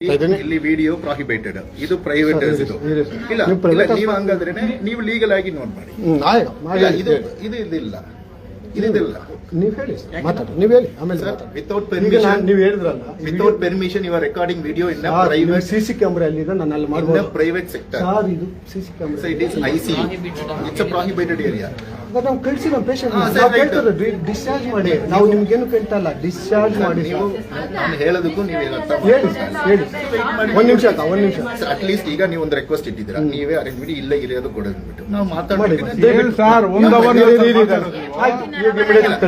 ಇಲ್ಲಿ ವಿಡಿಯೋ ಪ್ರಾಹಿಬೇಟೆಡ್ ಇದು ಪ್ರೈವೇಟ್ ಇದು. ಇಲ್ಲ ನೀವು ಹಂಗಾದ್ರೆ ನೀವು ಲೀಗಲ್ ಆಗಿ ನೋಡ್ ಮಾಡಿ. ಇದು ಇದು ಇದಿಲ್ಲ. ಇದಿಲ್ಲ. ನೀವು ಹೇಳಿ ಮಾತಾಡಿ ನೀವು ಹೇಳಿ ಆಮೇಲೆ ವಿತೌಟ್ ಪರ್ಮಿಷನ್ ನೀವು ಹೇಳಿದ್ರಲ್ಲ without permission or recording video in private CC camera camera ಇದೆ ನಾನು ಅಲ್ಲಿ ಮಾಡ್ಬೋದು. ಪ್ರೈವೇಟ್ ಸೆಕ್ಟರ್ ಸರ್ ಇದು C C so camera it is I see it's a prohibited area ನಾವು ಕಳಿಸಿ ನಮ್ಮ ಪೇಷಂಟ್ ನಾವು. ಕೇಳ್ತಾರೆ ಡಿಸ್ಚಾರ್ಜ್ ಮಾಡಿ. ನಾವು ನಿಮ್ಗೇನು ಕೇಳ್ತಾ ಇಲ್ಲ ಡಿಸ್ಚಾರ್ಜ್ ಮಾಡಿ. ನೀವು ನಾನು ಹೇಳೋದಕ್ಕೂ ನೀವು ಹೇಳಿ ಸರ್ ಹೇಳಿ ಒಂದು ನಿಮಿಷ ಅಕ್ಕ ಒಂದು ನಿಮಿಷ. ಅಟ್ ಲೀಸ್ಟ್ ಈಗ ನೀವು ಒಂದು ರಿಕ್ವೆಸ್ಟ್ ಇಟ್ಟಿದ್ದೀರಾ? ನೀವೇ ಅರೇಂಜ್ ಮಾಡಿ ಇಲ್ಲ ಇರೋದು ಕೊಡೋದ್ಬಿಟ್ಟು ನಾವು ಹೇಳಿ ಸರ್, ಒಂದು ಅವರ್.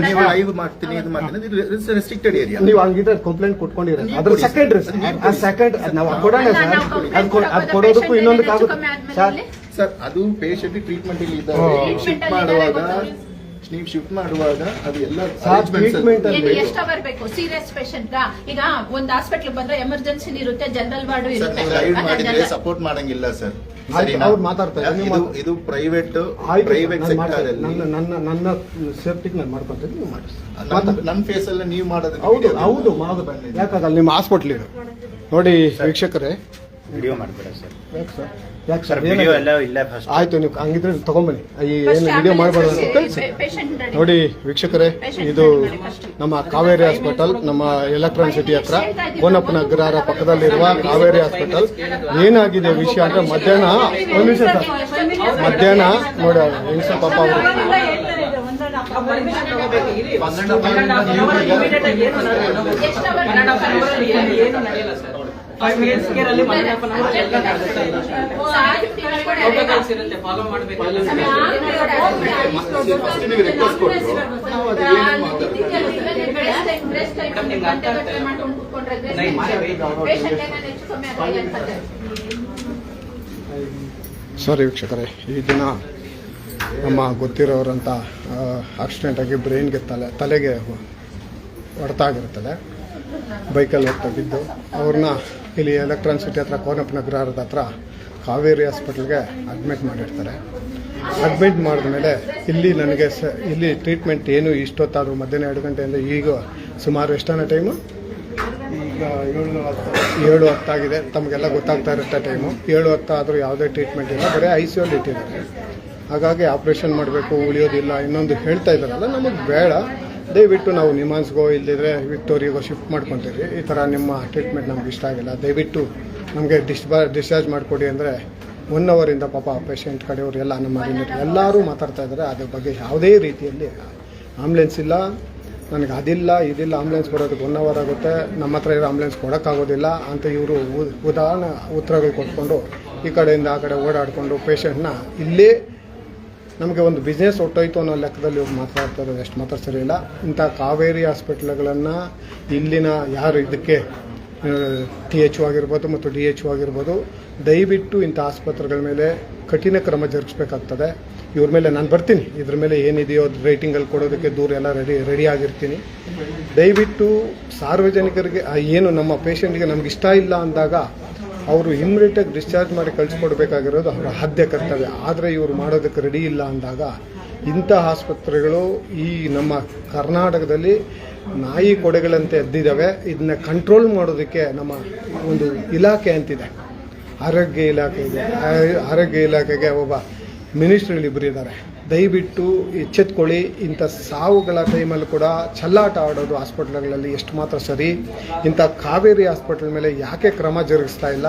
ನೀವು ಲೈವ್ ಮಾಡ್ತೀನಿ ಇದು ಮಾಡ್ತೀನಿ. ಇದು ರೆಸ್ಟ್ರಿಕ್ಟೆಡ್ ಏರಿಯಾ ನೀವು ಹಂಗಿದ್ರೆ ಕಂಪ್ಲೇಂಟ್ ಕೊಟ್ಕೊಂಡಿರ ಅದ್ರ ಕೊಡಿ. ಸೆಕೆಂಡ್ ಆ ಸೆಕೆಂಡ್ ನಾವು ಕೊಡೋಣ ಸರ್ ಅದು ಕೊಡ್- ಅದು ಕೊಡೋದಕ್ಕೂ patient ಇನ್ನೊಂದು ಹೆಚ್ಚು ಆಗುತ್ತೆ ಸರ್? ಸರ್ ಅದು ಪೇಷಂಟ್ ಟ್ರೀಟ್ಮೆಂಟ್ ಇಲ್ಲಿ ಇದ್ದಾರೆ ಶಿಫ್ಟ್ Treatment ಅಲ್ಲಿ ಮಾಡುವಾಗ ನೀವು ಶಿಫ್ಟ್ ಮಾಡುವಾಗ ಅದು ಎಲ್ಲ ಎಷ್ಟು ಅವರ್ ಬೇಕು? ಸೀರಿಯಸ್ ಪೇಷಂಟ್ ಈಗ ಒಂದ್ ಹಾಸ್ಪಿಟಲ್ ಬಂದ್ರೆ ಎಮರ್ಜೆನ್ಸಿ ಇರುತ್ತೆ ಜನರಲ್ ವಾರ್ಡ್ ಇರುತ್ತೆ. ಮಾಡಿದ್ರೆ ಸಪೋರ್ಟ್ ಮಾಡಂಗಿಲ್ಲ ಸರ್. ಆಯ್ತು, ಸರಿನಾ? ಅವ್ರು ಮಾತಾಡ್ತಾ ಇದು ಇದು ಪ್ರೈವೇಟ್ ಪ್ರೈವೇಟ್ ಸೆಕ್ಟರ್ ನನ್ನ ನನ್ನ ನನ್ನ ಸೇಫ್ಟಿಗೆ ನಾನು ಮಾಡ್ಕೊತೀನಿ ನೀವು ಮಾಡಿ ನನ್ನ- ಫೇಸ್ ಅಲ್ಲಿ ನೀವು ಮಾಡೋದಕ್ಕೆ ಹೌದು ಹೌದು ಮಾಡೋದು ಯಾಕಂದ್ರೆ ನಿಮ್ಮ ಹಾಸ್ಪಿಟ್ಲ್ ನೋಡಿ ವೀಕ್ಷಕರೇ ವಿಡಿಯೋ ಮಾಡ್ಬೇಡ ಸರ್ ಯಾಕೆ ಸರ್ ಯಾಕೆ ಸರ್ ಸರ್ ವಿಡಿಯೋ ಎಲ್ಲ ಇಲ್ಲ ಫಸ್ಟ್ ಆಯ್ತು ನೀವು ಹಂಗಿದ್ರೆ ತಗೊಂಬನ್ನಿ. ಈ ಏನು ವಿಡಿಯೋ ಮಾಡಬಾರ್ದು ಕಳ್ಸಿ, ಕಳಿಸಿ. ನೋಡಿ ವೀಕ್ಷಕರೇ ಇದು. ನಮ್ಮ ಕಾವೇರಿ ಹಾಸ್ಪಿಟಲ್ ನಮ್ಮ ಎಲೆಕ್ಟ್ರಾನಿಕ್ ಸಿಟಿ ಹತ್ರ ಕೋನಪ್ಪನ ಅಗ್ರಹಾರ ಪಕ್ಕದಲ್ಲಿರುವ ಕಾವೇರಿ ಹಾಸ್ಪಿಟಲ್ ಏನಾಗಿದೆ ವಿಷಯ ಅಂದ್ರೆ ಮಧ್ಯಾಹ್ನ ಒಂದು ನಿಮಿಷ ಸರ್. ಮಧ್ಯಾಹ್ನ ನೋಡಿ ಸರ್ ಪಾಪ ಅವರು. ಏನು ಬೇಕು? ಫೈವ್ ಮಿನಿಟ್ಸ್ ಅಲ್ಲಿ ಒನ್ ಅನ್ ಅವರ್ ಎಲ್ಲ ಪ್ರೋಟೋಕಾಲ್ಸ್ ಇರುತ್ತೆ ಫಾಲೋ ಮಾಡಬೇಕು ನೀವು ರಿಕ್ವೆಸ್ಟ್ ನಾವು ಅದು ಏನು ಕತೆ? ಸಾರಿ ವೀಕ್ಷಕರೇ ಈ ದಿನ ನಮ್ಮ ಗೊತ್ತಿರೋರಂಥ ಆಕ್ಸಿಡೆಂಟ್ ಆಗಿ ಬ್ರೈನ್ಗೆ ತಲೆ ತಲೆಗೆ ಹೊಡೆತ ಆಗಿರ್ತದೆ ಬೈಕಲ್ಲಿ ಹೋಗ್ತಾ ಬಿದ್ದು ಅವ್ರನ್ನ ಇಲ್ಲಿ ಎಲೆಕ್ಟ್ರಾನ್ ಸಿಟಿ ಹತ್ರ ಕೋನಪ್ಪ ನಗರದ ಹತ್ರ ಕಾವೇರಿ ಹಾಸ್ಪಿಟ್ಲ್ಗೆ ಅಡ್ಮಿಟ್ ಮಾಡಿರ್ತಾರೆ. ಅಡ್ಮಿಟ್ ಮಾಡಿದ್ಮೇಲೆ ಇಲ್ಲಿ ನನಗೆ ಸ ಇಲ್ಲಿ ಟ್ರೀಟ್ಮೆಂಟ್ ಏನು ಇಷ್ಟೊತ್ತಾದರೂ ಮಧ್ಯಾಹ್ನ ಎರಡು ಗಂಟೆಯಿಂದ ಈಗ ಸುಮಾರು ಎಷ್ಟನ ಟೈಮು ಈಗ ಏಳು ಹತ್ತು. ಏಳು ಹತ್ತಾಗಿದೆ ತಮಗೆಲ್ಲ ಗೊತ್ತಾಗ್ತಾ ಇರುತ್ತೆ ಟೈಮು ಏಳು ಹತ್ತಾದರೂ ಯಾವುದೇ ಟ್ರೀಟ್ಮೆಂಟ್ ಇಲ್ಲ. ಬರೀ ಐ ಸಿ ಯುಲ್ಲಿ ಇಟ್ಟಿದ್ದಾರೆ. ಹಾಗಾಗಿ ಆಪ್ರೇಷನ್ ಮಾಡಬೇಕು ಉಳಿಯೋದಿಲ್ಲ ಇನ್ನೊಂದು ಹೇಳ್ತಾ ಇದ್ದಾರಲ್ಲ ನಮಗೆ ಬೇಡ. ದಯವಿಟ್ಟು ನಾವು ನಿಮಾನ್ಸ್ಗೋ ಇಲ್ಲದಿದ್ರೆ ವಿಕ್ಟೋರಿಯಾಗೋ ಶಿಫ್ಟ್ ಮಾಡ್ಕೊತೀವಿ ಈ ಥರ ನಿಮ್ಮ ಟ್ರೀಟ್ಮೆಂಟ್ ನಮ್ಗೆ ಇಷ್ಟ ಆಗಿಲ್ಲ. ದಯವಿಟ್ಟು ನಮಗೆ ಡಿಸ್ಬಾ ಡಿಸ್ಚಾರ್ಜ್ ಮಾಡಿಕೊಡಿ ಅಂದರೆ ಒನ್ ಅವರಿಂದ ಪಾಪ ಪೇಷಂಟ್ ಕಡೆಯವರು ಎಲ್ಲ ನಮ್ಮ ರಿಲೇಟಿವ್ ಎಲ್ಲರೂ ಮಾತಾಡ್ತಾ ಇದ್ದಾರೆ. ಅದ್ರ ಬಗ್ಗೆ ಯಾವುದೇ ರೀತಿಯಲ್ಲಿ ಆಂಬ್ಯುಲೆನ್ಸ್ ಇಲ್ಲ. ನನಗೆ ಅದಿಲ್ಲ, ಇದಿಲ್ಲ. ಆಂಬ್ಯುಲೆನ್ಸ್ ಕೊಡೋದಕ್ಕೆ ಒನ್ ಅವರ್ ಆಗುತ್ತೆ. ನಮ್ಮ ಹತ್ರ ಇರೋ ಆಂಬ್ಯುಲೆನ್ಸ್ ಕೊಡೋಕ್ಕಾಗೋದಿಲ್ಲ ಅಂತ ಇವರು ಉದಾಹರಣೆ, ಉತ್ತರಗಳು ಕೊಟ್ಕೊಂಡು ಈ ಕಡೆಯಿಂದ ಆ ಕಡೆ ಓಡಾಡಿಕೊಂಡು ಪೇಷಂಟ್ನ ಇಲ್ಲೇ ನಮಗೆ ಒಂದು ಬಿಸ್ನೆಸ್ ಹೊಟ್ಟೋಯ್ತು ಅನ್ನೋ ಲೆಕ್ಕದಲ್ಲಿ ಇವ್ರು ಮಾತಾಡ್ತಾ ಇರೋದು ಎಷ್ಟು ಮಾತ್ರ ಸರಿ ಇಲ್ಲ. ಇಂಥ ಕಾವೇರಿ ಹಾಸ್ಪಿಟ್ಲ್ಗಳನ್ನು ಇಲ್ಲಿನ ಯಾರು ಇದಕ್ಕೆ ಟಿ ಎಚ್ ಆಗಿರ್ಬೋದು ಮತ್ತು ಡಿ ಎಚ್ ಆಗಿರ್ಬೋದು, ದಯವಿಟ್ಟು ಇಂಥ ಆಸ್ಪತ್ರೆಗಳ ಮೇಲೆ ಕಠಿಣ ಕ್ರಮ ಜರುಗಿಸ್ಬೇಕಾಗ್ತದೆ. ಇವ್ರ ಮೇಲೆ ನಾನು ಬರ್ತೀನಿ. ಇದ್ರ ಮೇಲೆ ಏನಿದೆಯೋ ರೇಟಿಂಗಲ್ಲಿ ಕೊಡೋದಕ್ಕೆ ದೂರ ಎಲ್ಲ ರೆಡಿ ರೆಡಿ ಆಗಿರ್ತೀನಿ. ದಯವಿಟ್ಟು ಸಾರ್ವಜನಿಕರಿಗೆ ಏನು ನಮ್ಮ ಪೇಷಂಟ್ಗೆ ನಮ್ಗೆ ಇಷ್ಟ ಇಲ್ಲ ಅಂದಾಗ ಅವರು ಇಮ್ಮಿಡಿಯೇಟಾಗಿ ಡಿಸ್ಚಾರ್ಜ್ ಮಾಡಿ ಕಳಿಸ್ಕೊಡ್ಬೇಕಾಗಿರೋದು ಅವರ ಆದ್ಯ ಕರ್ತವ್ಯ. ಆದರೆ ಇವರು ಮಾಡೋದಕ್ಕೆ ರೆಡಿ ಇಲ್ಲ ಅಂದಾಗ ಇಂಥ ಆಸ್ಪತ್ರೆಗಳು ಈ ನಮ್ಮ ಕರ್ನಾಟಕದಲ್ಲಿ ನಾಯಿ ಕೊಡೆಗಳಂತೆ ಎದ್ದಿದ್ದಾವೆ. ಇದನ್ನ ಕಂಟ್ರೋಲ್ ಮಾಡೋದಕ್ಕೆ ನಮ್ಮ ಒಂದು ಇಲಾಖೆ ಅಂತಿದೆ. ಆರೋಗ್ಯ ಇಲಾಖೆ ಇದೆ. ಆರೋಗ್ಯ ಇಲಾಖೆಗೆ ಒಬ್ಬ ಮಿನಿಸ್ಟ್ರುಗಳು ಇಬ್ಬರು ಇದ್ದಾರೆ ದಯವಿಟ್ಟು ಎಚ್ಚೆತ್ಕೊಳ್ಳಿ. ಇಂಥ ಸಾವುಗಳ ಟೈಮಲ್ಲಿ ಕೂಡ ಚಲ್ಲಾಟ ಆಡೋದು ಹಾಸ್ಪಿಟ್ಲ್ಗಳಲ್ಲಿ ಎಷ್ಟು ಮಾತ್ರ ಸರಿ. ಇಂಥ ಕಾವೇರಿ ಹಾಸ್ಪಿಟ್ಲ್ ಮೇಲೆ ಯಾಕೆ ಕ್ರಮ ಜರುಗಿಸ್ತಾ ಇಲ್ಲ?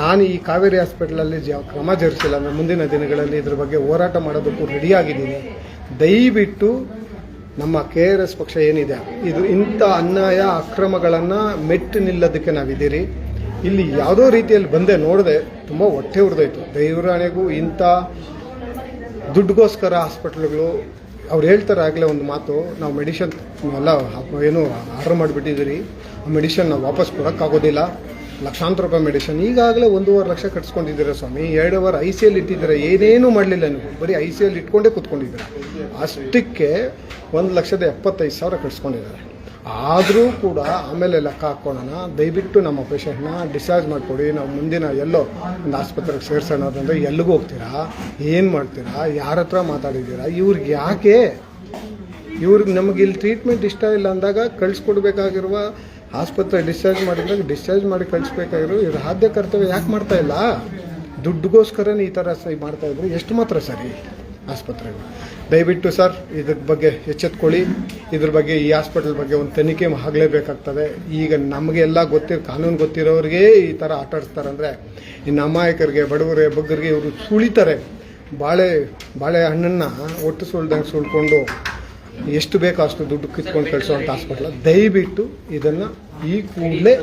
ನಾನು ಈ ಕಾವೇರಿ ಹಾಸ್ಪಿಟ್ಲಲ್ಲಿ ಜ ಕ್ರಮ ಜರುಗಿಸಿಲ್ಲ. ಅಂದರೆ ಮುಂದಿನ ದಿನಗಳಲ್ಲಿ ಇದ್ರ ಬಗ್ಗೆ ಹೋರಾಟ ಮಾಡೋದಕ್ಕೂ ರೆಡಿಯಾಗಿದ್ದೀನಿ. ದಯವಿಟ್ಟು ನಮ್ಮ ಕೆ ಆರ್ ಎಸ್ ಪಕ್ಷ ಏನಿದೆ, ಇದು ಇಂಥ ಅನ್ಯಾಯ ಅಕ್ರಮಗಳನ್ನು ಮೆಟ್ಟು ನಿಲ್ಲೋದಕ್ಕೆ ನಾವಿದ್ದೀರಿ. ಇಲ್ಲಿ ಯಾವುದೋ ರೀತಿಯಲ್ಲಿ ಬಂದೆ ನೋಡಿದೆ, ತುಂಬ ಹೊಟ್ಟೆ ಉರಿದೋಯ್ತು. ದೈವರಾಣೆಗೂ ಇಂಥ ದುಡ್ಡುಗೋಸ್ಕರ ಹಾಸ್ಪಿಟ್ಲ್ಗಳು ಅವ್ರು ಹೇಳ್ತಾರೆ ಆಗಲೇ ಒಂದು ಮಾತು, ನಾವು ಮೆಡಿಷನ್ ಎಲ್ಲ ಏನು ಆರ್ಡರ್ ಮಾಡಿಬಿಟ್ಟಿದ್ದೀರಿ, ಆ ಮೆಡಿಷನ್ ನಾವು ವಾಪಸ್ ಕೊಡೋಕ್ಕಾಗೋದಿಲ್ಲ, ಲಕ್ಷಾಂತರ ರೂಪಾಯಿ ಮೆಡಿಷನ್. ಈಗಾಗಲೇ ಒಂದೂವರೆ ಲಕ್ಷ ಕಟ್ಸ್ಕೊಂಡಿದ್ದೀರಾ ಸ್ವಾಮಿ, ಎರಡೂವರೆ ಐ ಸಿ ಎಲ್ ಇಟ್ಟಿದ್ದೀರಾ, ಏನೇನೂ ಮಾಡಲಿಲ್ಲ ನೀವು. ಬರೀ ಐ ಸಿ ಎಲ್ ಇಟ್ಕೊಂಡೇ ಕೂತ್ಕೊಂಡಿದ್ದೀರಾ. ಅಷ್ಟಕ್ಕೆ ಒಂದು ಲಕ್ಷದ ಎಪ್ಪತ್ತೈದು ಸಾವಿರ ಕಟ್ಸ್ಕೊಂಡಿದ್ದಾರೆ. ಆದರೂ ಕೂಡ ಆಮೇಲೆ ಲೆಕ್ಕ ಹಾಕ್ಕೊಳ್ಳೋಣ ದಯವಿಟ್ಟು ನಮ್ಮ ಪೇಷಂಟ್ನ ಡಿಸ್ಚಾರ್ಜ್ ಮಾಡಿಕೊಡಿ. ನಾವು ಮುಂದಿನ ಎಲ್ಲೋ ಒಂದು ಆಸ್ಪತ್ರೆಗೆ ಸೇರ್ಸೋಣ ಅಂತಂದರೆ ಎಲ್ಲಿಗೆ ಹೋಗ್ತೀರಾ? ಏನು ಮಾಡ್ತೀರಾ? ಯಾರ ಹತ್ರ ಮಾತಾಡಿದ್ದೀರಾ? ಇವ್ರಿಗೆ ಯಾಕೆ? ಇವ್ರಿಗೆ ನಮಗೆ ಇಲ್ಲಿ ಟ್ರೀಟ್ಮೆಂಟ್ ಇಷ್ಟ ಇಲ್ಲ ಅಂದಾಗ ಕಳಿಸ್ಕೊಡ್ಬೇಕಾಗಿರುವ ಆಸ್ಪತ್ರೆ ಡಿಸ್ಚಾರ್ಜ್ ಮಾಡಿದಾಗ ಡಿಸ್ಚಾರ್ಜ್ ಮಾಡಿ ಕಳಿಸ್ಬೇಕಾಗಿರೋ ಇವ್ರ ಆದ್ಯ ಕರ್ತವ್ಯ ಯಾಕೆ ಮಾಡ್ತಾ ಇಲ್ಲ? ದುಡ್ಡುಗೋಸ್ಕರನೇ ಈ ಥರ ಸೈ ಮಾಡ್ತಾಯಿದ್ರು ಎಷ್ಟು ಮಾತ್ರ ಸರಿ? ಆಸ್ಪತ್ರೆಗಳು ದಯವಿಟ್ಟು ಸರ್, ಇದ್ರ ಬಗ್ಗೆ ಎಚ್ಚೆತ್ಕೊಳ್ಳಿ. ಇದ್ರ ಬಗ್ಗೆ ಈ ಹಾಸ್ಪಿಟಲ್ ಬಗ್ಗೆ ಒಂದು ತನಿಖೆ ಆಗಲೇಬೇಕಾಗ್ತದೆ. ಈಗ ನಮಗೆ ಎಲ್ಲ ಗೊತ್ತಿರೋ, ಕಾನೂನು ಗೊತ್ತಿರೋರಿಗೆ ಈ ಥರ ಆಟ ಅಂದರೆ, ಇನ್ನು ಅಮಾಯಕರಿಗೆ, ಬಡವರಿಗೆ, ಬಗ್ಗರಿಗೆ ಇವರು ಸುಳಿತಾರೆ. ಬಾಳೆ ಬಾಳೆ ಹಣ್ಣನ್ನು ಒಟ್ಟು ಸುಳ್ದಂಗೆ ಸುಳ್ಕೊಂಡು ಎಷ್ಟು ಬೇಕೋ ಅಷ್ಟು ದುಡ್ಡು ಕಿತ್ಕೊಂಡು ಕಳಿಸುವಂಥ ಹಾಸ್ಪಿಟ್ಲ. ದಯವಿಟ್ಟು ಇದನ್ನು ಈ ಕೂಡಲೇ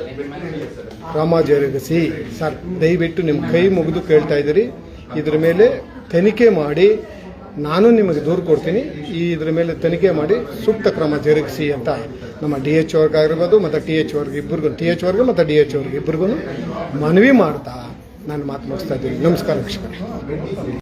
ಕ್ರಮ ಜರುಗಿಸಿ ಸರ್, ದಯವಿಟ್ಟು ನಿಮ್ಮ ಕೈ ಮುಗಿದು ಕೇಳ್ತಾ ಇದ್ದೀರಿ. ಇದ್ರ ಮೇಲೆ ತನಿಖೆ ಮಾಡಿ. ನಾನು ನಿಮಗೆ ದೂರು ಕೊಡ್ತೀನಿ. ಈ ಇದ್ರ ಮೇಲೆ ತನಿಖೆ ಮಾಡಿ ಸೂಕ್ತ ಕ್ರಮ ಜರುಗಿಸಿ ಅಂತ ನಮ್ಮ ಡಿ ಎಚ್ ಆಗಿರ್ಬೋದು ಮತ್ತು ಟಿ ಎಚ್ ವರ್ಗ ಇಬ್ಬರಿಗೂ ಟಿ ಎಚ್ ವರ್ಗ ಮತ್ತು ಡಿ ಎಚ್ ವರ್ಗ ಇಬ್ಬರಿಗೂ ಮನವಿ ಮಾಡ್ತಾ ನಾನು ಮಾತು ಮುಗಿಸ್ತಾ ಇದ್ದೀನಿ. ನಮಸ್ಕಾರ ವೀಕ್ಷಕರೇ.